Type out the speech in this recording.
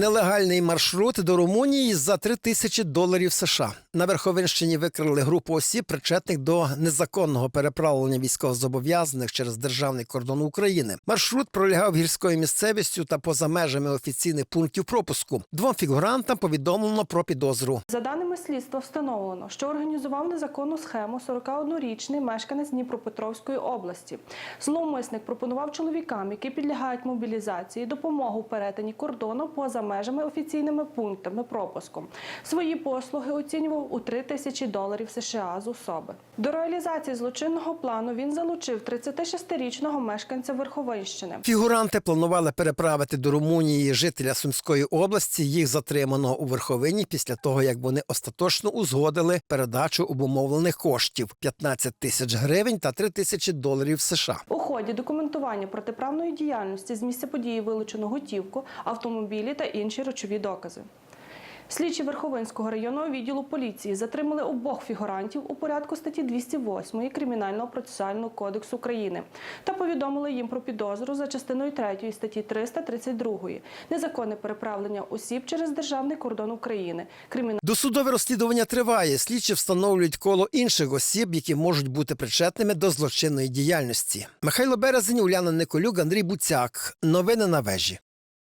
Нелегальний маршрут до Румунії за 3 тисячі доларів США. На Верховинщині викрили групу осіб, причетних до незаконного переправлення військовозобов'язаних через державний кордон України. Маршрут пролягав гірською місцевістю та поза межами офіційних пунктів пропуску. Двом фігурантам повідомлено про підозру. За даними слідства, встановлено, що організував незаконну схему 41-річний мешканець Дніпропетровської області. Зловмисник пропонував чоловікам, які підлягають мобілізації, допомогу в перетині кордону поза межами офіційними пунктами пропуску. Свої послуги оцінював у 3 тисячі доларів США з особи. До реалізації злочинного плану він залучив 36-річного мешканця Верховинщини. Фігуранти планували переправити до Румунії жителя Сумської області. Їх затримано у верховині після того, як вони остаточно узгодили передачу обумовлених коштів 15 тисяч гривень та 3 тисячі доларів США. У ході документування протиправної діяльності з місця події вилучено готівку, автомобілі та інші речові докази. Слідчі Верховинського районного відділу поліції затримали обох фігурантів у порядку статті 208 Кримінального процесуального кодексу України та повідомили їм про підозру за частиною 3 статті 332 незаконне переправлення осіб через державний кордон України. Кримінального Досудове розслідування триває. Слідчі встановлюють коло інших осіб, які можуть бути причетними до злочинної діяльності. Михайло Березень, Уляна Николюк, Андрій Буцяк. Новини на вежі.